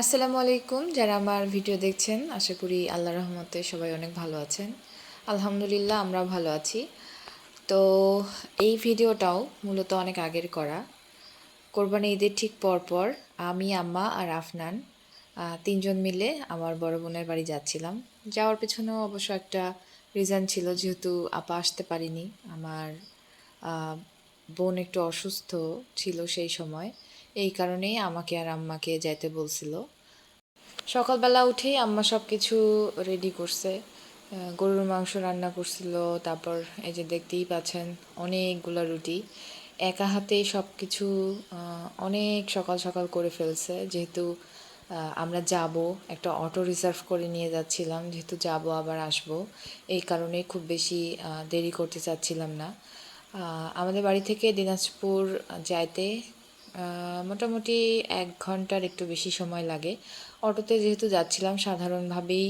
আসসালামু আলাইকুম, যারা আমার ভিডিও দেখছেন, আশা করি আল্লাহ রহমতে সবাই অনেক ভালো আছেন। আলহামদুলিল্লাহ, আমরা ভালো আছি। তো এই ভিডিওটাও মূলত অনেক আগের করা। কোরবানি ঈদের ঠিক পরপর আমি, আম্মা আর আফনান তিনজন মিলে আমার বড় বোনের বাড়ি যাচ্ছিলাম। যাওয়ার পেছনেও অবশ্য একটা রিজন ছিল, যেহেতু আপা আসতে পারিনি। আমার বোন একটু অসুস্থ ছিল সেই সময়। এই কারণেই আমাকে আর আম্মাকে যাইতে বলছিল। সকালবেলা উঠেই আম্মা সব কিছু রেডি করছে গরুর মাংস রান্না করছিল, তারপর এই যে দেখতেই পাচ্ছেন অনেকগুলো রুটি। একা হাতেই সব কিছু অনেক সকাল সকাল করে ফেলছে। যেহেতু আমরা যাব, একটা অটো রিজার্ভ করে নিয়ে যাচ্ছিলাম, যেহেতু যাব আবার আসব। এই কারণে খুব বেশি দেরি করতে চাচ্ছিলাম না। আমাদের বাড়ি থেকে দিনাজপুর যাইতে মোটামুটি এক ঘণ্টার একটু বেশি সময় লাগে। অটোতে যেহেতু যাচ্ছিলাম, সাধারণভাবেই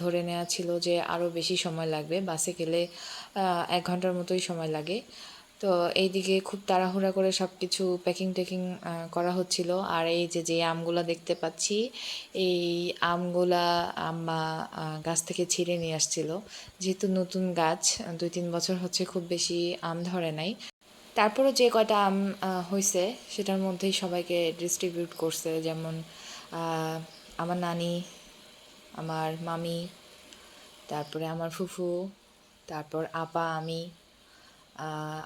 ধরে নেওয়া ছিল যে আরও বেশি সময় লাগবে। বাসে গেলে এক ঘণ্টার মতোই সময় লাগে। তো এইদিকে খুব তাড়াহুড়া করে সব কিছু প্যাকিং ট্যাকিং করা হচ্ছিল। আর এই যে যে আমগুলা দেখতে পাচ্ছি, এই আমগুলা আম্মা গাছ থেকে ছিঁড়ে নিয়ে আসছিল। যেহেতু নতুন গাছ, দুই তিন বছর হচ্ছে খুব বেশি আম ধরে নাই। তারপরও যে কয়টা আম হয়েছে সেটার মধ্যেই সবাইকে ডিস্ট্রিবিউট করছে, যেমন আমার নানি, আমার মামি, তারপরে আমার ফুফু, তারপর আপা, আমি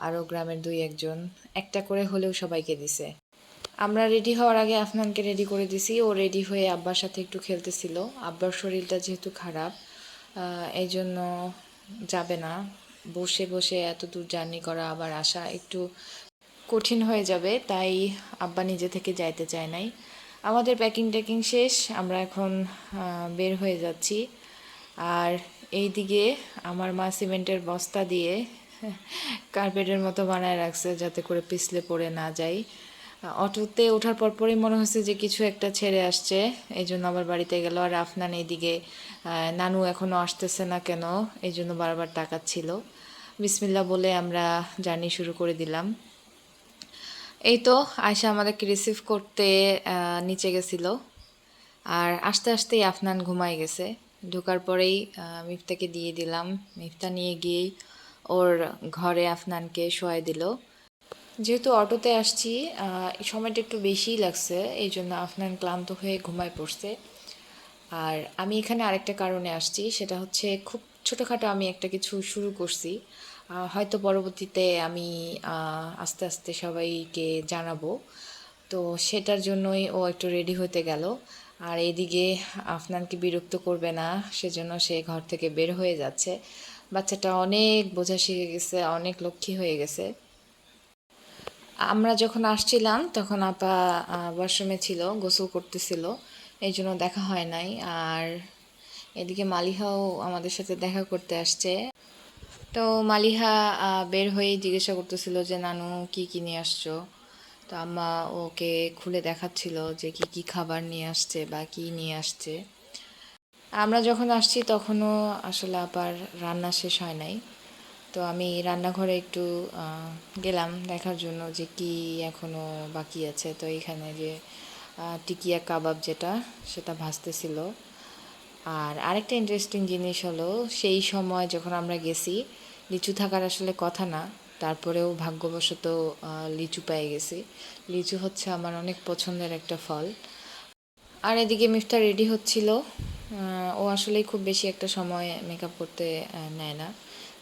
আরও গ্রামের দুই একজন, একটা করে হলেও সবাইকে দিছে। আমরা রেডি হওয়ার আগে আফনানকে রেডি করে দিছি, ও রেডি হয়ে আব্বার সাথে একটু খেলতেছিল। আব্বার শরীরটা যেহেতু খারাপ এই জন্য যাবে না। বসে বসে এত দূর জার্নি করা আবার আসা একটু কঠিন হয়ে যাবে, তাই আব্বা নিজে থেকে যাইতে চায় নাই। আমাদের প্যাকিং ট্যাকিং শেষ, আমরা এখন বের হয়ে যাচ্ছি। আর এই দিকে আমার মা সিমেন্টের বস্তা দিয়ে কার্পেটের মতো বানায় রাখছে যাতে করে পিছলে পড়ে না যাই। অটোতে ওঠার পর পরই মনে হচ্ছে যে কিছু একটা ছেড়ে আসছে। এই জন্য আবার বাড়িতে গেল। আর আফনান এইদিকে নানু এখনও আসতেছে না কেন? এই জন্য বারবার তাকাচ্ছিল। বিসমিল্লা বলে আমরা জার্নি শুরু করে দিলাম। এই তো আয়সা আমাদেরকে রিসিভ করতে নিচে গেছিল। আর আস্তে আস্তেই আফনান ঘুমাই গেছে। ঢোকার পরেই মিফতাকে দিয়ে দিলাম। মিফতা নিয়ে গিয়েই ওর ঘরে আফনানকে শোয়াই দিল। যেহেতু অটোতে আসছি সময়টা একটু বেশিই লাগছে, এই জন্য আফনান ক্লান্ত হয়ে ঘুমায় পড়ছে। আর আমি এখানে আরেকটা কারণে আসছি, সেটা হচ্ছে খুব ছোটোখাটো আমি একটা কিছু শুরু করছি। হয়তো পরবর্তীতে আমি আস্তে আস্তে সবাইকে জানাব। তো সেটার জন্যই ও একটু রেডি হতে গেল। আর এদিকে আফনানকে বিরক্ত করবে না, সেজন্য সে ঘর থেকে বের হয়ে যাচ্ছে। বাচ্চাটা অনেক বোঝা শিখে গেছে, অনেক লক্ষ্মী হয়ে গেছে। আমরা যখন আসছিলাম, তখন আপা ওয়াশরুমে ছিল, গোসল করতেছিল, এই জন্য দেখা হয় নাই। আর এদিকে মালিহাও আমাদের সাথে দেখা করতে আসছে। তো মালিহা বের হয়ে জিজ্ঞাসা করতেছিল যে, নানু, কি কি নিয়ে আসছো? তো আম্মা ওকে খুলে দেখাচ্ছিল যে, কি কি খাবার নিয়ে আসছে বা কি নিয়ে আসছে। আমরা যখন আসছি, তখনও আসলে আবার রান্না শেষ হয় নাই। তো আমি রান্নাঘরে একটু গেলাম দেখার জন্য যে কি এখনও বাকি আছে। তো এখানে যে টিকিয়া কাবাব যেটা, সেটা ভাজতেছিল। আর আরেকটা ইন্টারেস্টিং জিনিস হলো, সেই সময় যখন আমরা গেছি, লিচু থাকার আসলে কথা না, তারপরেও ভাগ্যবশত লিচু পেয়ে গেছি। লিচু হচ্ছে আমার অনেক পছন্দের একটা ফল। আর এদিকে মিফতা রেডি হচ্ছিল। ও আসলেই খুব বেশি একটা সময় মেকআপ করতে নেয় না।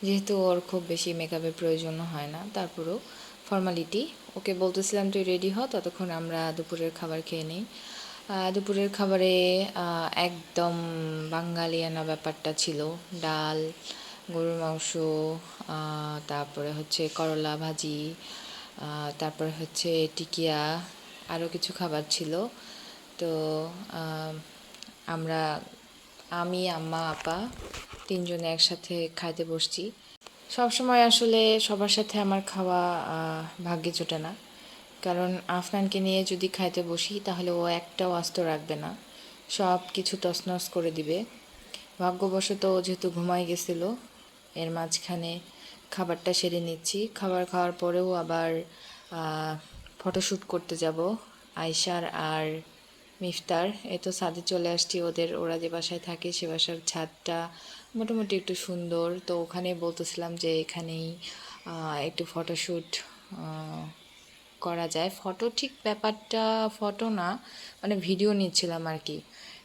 যেহেতু ওর খুব বেশি মেকআপের প্রয়োজন হয় না, তারপরেও ফর্মালিটি ওকে বলতেছিলাম তুই রেডি হ, ততক্ষণ আমরা দুপুরের খাবার খেয়ে নিই। দুপুরের খাবারে একদম বাঙালিয়ানা ব্যাপারটা ছিল। ডাল, গরুর মাংস তারপরে হচ্ছে করলা ভাজি তারপরে হচ্ছে টিকিয়া আরও কিছু খাবার ছিল। তো আমরা, আমি, আম্মা, আপা তিনজনে একসাথে খাইতে বসছি। সবসময় আসলে সবার সাথে আমার খাওয়া ভাগ্যে জোটে না। কারণ আফনানকে নিয়ে যদি খাইতে বসি, তাহলে ও একটাও আস্ত রাখবে না। সব কিছু তছনছ করে দিবে। ভাগ্যবশত ও যেহেতু ঘুমাই গেছিল, এর মাঝখানে খাবারটা সেরে নিচ্ছি। খাবার খাওয়ার পরেও আবার ফটোশ্যুট করতে যাব, আয়শার আর মিফতার। এ তো ছাদে চলে আসছি ওদের। ওরা যে বাসায় থাকে, সে বাসার ছাদটা মোটামুটি একটু সুন্দর। তো ওখানে বলতেছিলাম যে এখানেই একটু ফটোশ্যুট করা যায়। ফটো ঠিক ব্যাপারটা ফটো না মানে ভিডিও নিচ্ছিলাম আর কি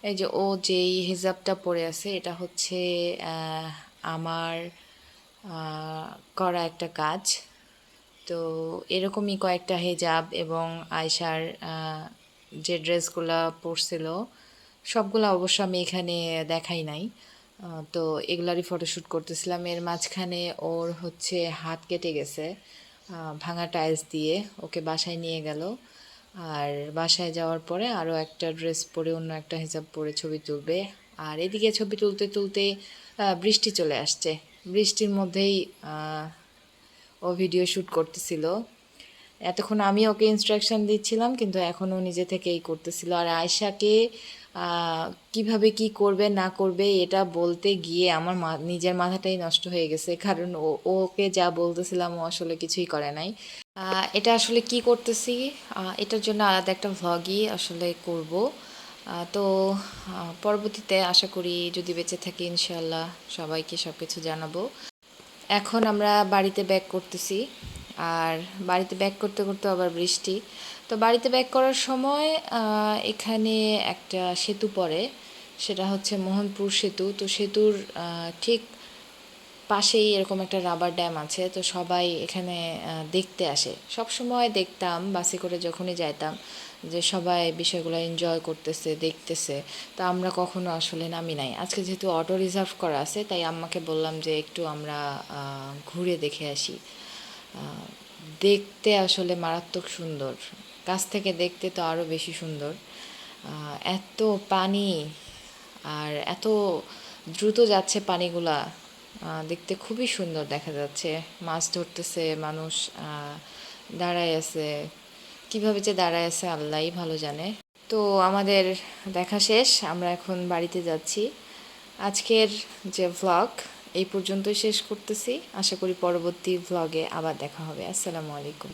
এই যে ও যেই হিজাবটা পরে আছে, এটা হচ্ছে আমার করা একটা কাজ। তো এরকমই কয়েকটা হেজাব এবং আয়সার যে ড্রেসগুলো পরছিল, সবগুলো অবশ্য আমি এখানে দেখাই নাই। তো এগুলারই ফটোশ্যুট করতেছিলাম। এর মাঝখানে ওর হচ্ছে হাত কেটে গেছে ভাঙা টাইলস দিয়ে। ওকে বাসায় নিয়ে গেল। আর বাসায় যাওয়ার পরে আরও একটা ড্রেস পরে অন্য একটা হিসাব পরে ছবি তুলবে। আর এদিকে ছবি তুলতে তুলতে বৃষ্টি চলে আসছে। বৃষ্টির মধ্যেই ও ভিডিও শ্যুট করতেছিল। এতক্ষণ আমি ওকে ইনস্ট্রাকশন দিচ্ছিলাম কিন্তু এখনও নিজে থেকেই করতেছিল। আর আয়শাকে আহ, কীভাবে কি করবে, না করবে, এটা বলতে গিয়ে আমার মা, নিজের মাথাটাই নষ্ট হয়ে গেছে। কারণ ও, ওকে যা বলতেছিলাম, ও আসলে কিছুই করে নাই। এটা আসলে কি করতেছি? এটার জন্য আলাদা একটা ভ্লগই আসলে করব। তো পরবর্তীতে আশা করি যদি বেঁচে থাকি ইনশাল্লাহ সবাইকে সব কিছু জানাব। এখন আমরা বাড়িতে ব্যাক করতেছি। আর বাড়িতে ব্যাক করতে করতে আবার বৃষ্টি। তো বাড়িতে ব্যাক করার সময় এখানে একটা সেতু পড়ে। সেটা হচ্ছে মোহনপুর সেতু। তো সেতুর ঠিক পাশেই এরকম একটা রাবার ড্যাম আছে। তো সবাই এখানে দেখতে আসে। সব সময় দেখতাম, বাসে করে যখনই যাইতাম, যে সবাই বিষয়গুলো এনজয় করতেছে, দেখতেছে। তো আমরা কখনো আসলে নামি নাই। আজকে যেহেতু অটো রিজার্ভ করা আছে, তাই আম্মাকে বললাম যে একটু আমরা ঘুরে দেখে আসি। দেখতে আসলে মারাত্মক সুন্দর। কাছ থেকে দেখতে তো আরও বেশি সুন্দর। এত পানি আর এত দ্রুত যাচ্ছে পানিগুলা দেখতে খুবই সুন্দর দেখা যাচ্ছে। মাছ ধরতেছে, মানুষ দাঁড়ায় আছে। কীভাবে যে দাঁড়ায় আছে আল্লাহই ভালো জানে। তো আমাদের দেখা শেষ, আমরা এখন বাড়িতে যাচ্ছি। আজকের যে ভ্লগ এই পর্যন্তই শেষ করতেছি। আশা করি পরবর্তী ভ্লগে আবার দেখা হবে। আসসালামু আলাইকুম।